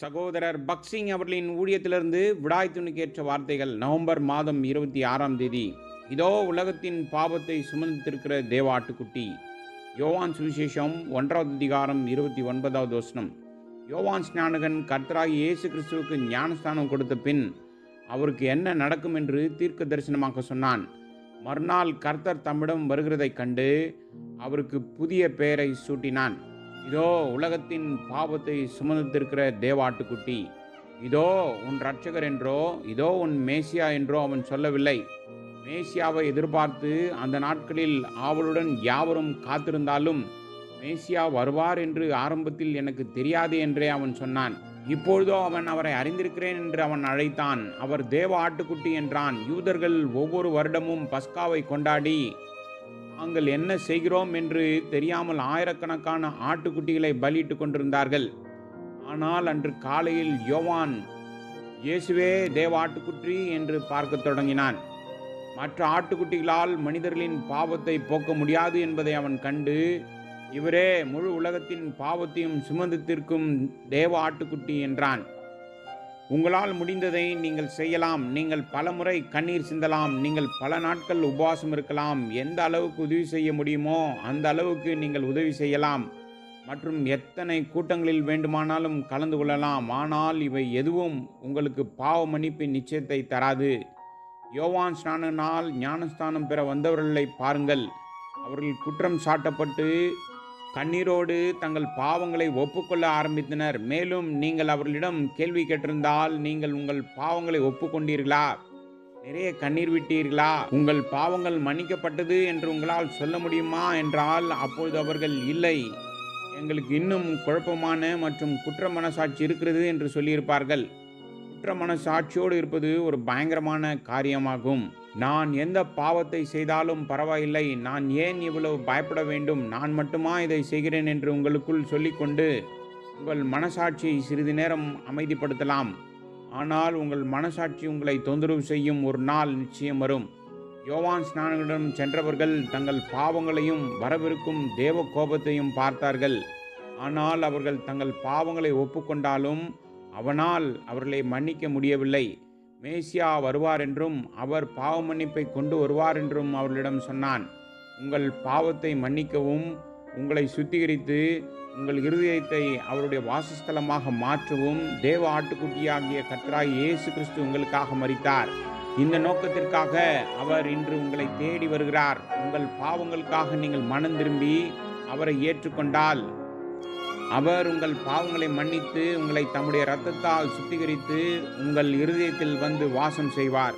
சகோதரர் பக்சிங் அவர்களின் ஊழியத்திலிருந்து விடாய் துணிக்கேற்ற வார்த்தைகள் நவம்பர் மாதம் இருபத்தி ஆறாம் தேதி. இதோ உலகத்தின் பாவத்தை சுமந்திருக்கிற தேவாட்டுக்குட்டி யோவான் சுவிசேஷம் ஒன்றாவது அதிகாரம் இருபத்தி ஒன்பதாவது வசனம். யோவான் ஸ்நானகன் கர்த்தராகி இயேசு கிறிஸ்துவுக்கு ஞானஸ்தானம் கொடுத்த பின் அவருக்கு என்ன நடக்கும் என்று தீர்க்க தரிசனமாக சொன்னான். மறுநாள் கர்த்தர் தம்மிடம் வருகிறதைக் கண்டு அவருக்கு புதிய பெயரை சூட்டினான். இதோ உலகத்தின் பாவத்தை சுமந்திருக்கிற தேவாட்டுக்குட்டி. இதோ உன் ரட்சகர் என்றோ இதோ உன் மேசியா என்றோ அவன் சொல்லவில்லை. மேசியாவை எதிர்பார்த்து அந்த நாட்களில் ஆவலுடன் யாவரும் காத்திருந்தாலும் மேசியா வருவார் என்று ஆரம்பத்தில் எனக்கு தெரியாது என்றே அவன் சொன்னான். இப்பொழுதோ அவன் அவரை அறிந்திருக்கிறேன் என்று அவன் அழைத்தான். அவர் தேவ ஆட்டுக்குட்டி என்றான். யூதர்கள் ஒவ்வொரு வருடமும் பஸ்காவை கொண்டாடி நாங்கள் என்ன செய்கிறோம் என்று தெரியாமல் ஆயிரக்கணக்கான ஆட்டுக்குட்டிகளை பலியிட்டு கொண்டிருந்தார்கள். ஆனால் அன்று காலையில் யோவான் இயேசுவே தேவ ஆட்டுக்குட்டி என்று பார்க்கத் தொடங்கினான். மற்ற ஆட்டுக்குட்டிகளால் மனிதர்களின் பாவத்தை போக்க முடியாது என்பதை அவன் கண்டு இவரே முழு உலகத்தின் பாவத்தையும் சுமந்து தீர்க்கும் தேவ ஆட்டுக்குட்டி என்றான். உங்களால் முடிந்ததை நீங்கள் செய்யலாம். நீங்கள் பலமுறை கண்ணீர் சிந்தலாம். நீங்கள் பல நாட்கள் உபவாசம் இருக்கலாம். எந்த அளவுக்கு உதவி செய்ய முடியுமோ அந்த அளவுக்கு நீங்கள் உதவி செய்யலாம். மற்றும் எத்தனை கூட்டங்களில் வேண்டுமானாலும் கலந்து கொள்ளலாம். ஆனால் இவை எதுவும் உங்களுக்கு பாவ மன்னிப்பின் நிச்சயத்தை தராது. யோவான் ஸ்நானனால் ஞானஸ்தானம் பெற வந்தவர்களை பாருங்கள். அவர்கள் குற்றம் சாட்டப்பட்டு கண்ணீரோடு தங்கள் பாவங்களை ஒப்புக்கொள்ள ஆரம்பித்தனர். மேலும் நீங்கள் அவர்களிடம் கேள்வி கேட்டிருந்தால் நீங்கள் உங்கள் பாவங்களை ஒப்புக்கொண்டீர்களா? நிறைய கண்ணீர் விட்டீர்களா? உங்கள் பாவங்கள் மன்னிக்கப்பட்டது என்று உங்களால் சொல்ல முடியுமா என்றால் அப்பொழுது அவர்கள் இல்லை. எங்களுக்கு இன்னும் குழப்பமான மற்றும் குற்ற மனசாட்சி இருக்கிறது என்று சொல்லியிருப்பார்கள். குற்ற மனசாட்சியோடு இருப்பது ஒரு பயங்கரமான காரியமாகும். நான் எந்த பாவத்தை செய்தாலும் பரவாயில்லை. நான் ஏன் இவ்வளவு பயப்பட வேண்டும்? நான் மட்டுமா இதை செய்கிறேன் என்று உங்களுக்குள் சொல்லிக்கொண்டு உங்கள் மனசாட்சியை சிறிது நேரம் அமைதிப்படுத்தலாம். ஆனால் உங்கள் மனசாட்சி உங்களை தொந்தரவு செய்யும் ஒரு நாள் நிச்சயம் வரும். யோவான் ஸ்நானங்களிடம் சென்றவர்கள் தங்கள் பாவங்களையும் வரவிருக்கும் தேவ கோபத்தையும் பார்த்தார்கள். ஆனால் அவர்கள் தங்கள் பாவங்களை ஒப்புக்கொண்டாலும் அவனால் அவர்களை மன்னிக்க முடியவில்லை. மேசியா வருவார் என்றும் அவர் பாவ மன்னிப்பை கொண்டு வருவார் என்றும் அவர்களிடம் சொன்னான். உங்கள் பாவத்தை மன்னிக்கவும் உங்களை சுத்திகரித்து உங்கள் இருதயத்தை அவருடைய வாசஸ்தலமாக மாற்றவும் தேவ ஆட்டுக்குட்டியாகிய கத்ராய் இயேசு கிறிஸ்து உங்களுக்காக மறித்தார் இந்த நோக்கத்திற்காக அவர் இன்று உங்களை தேடி வருகிறார். உங்கள் பாவங்களுக்காக நீங்கள் மனம் திரும்பி அவரை ஏற்றுக்கொண்டால் அவர் உங்கள் பாவங்களை மன்னித்து உங்களை தம்முடைய இரத்தத்தால் சுத்திகரித்து உங்கள் இருதயத்தில் வந்து வாசம் செய்வார்.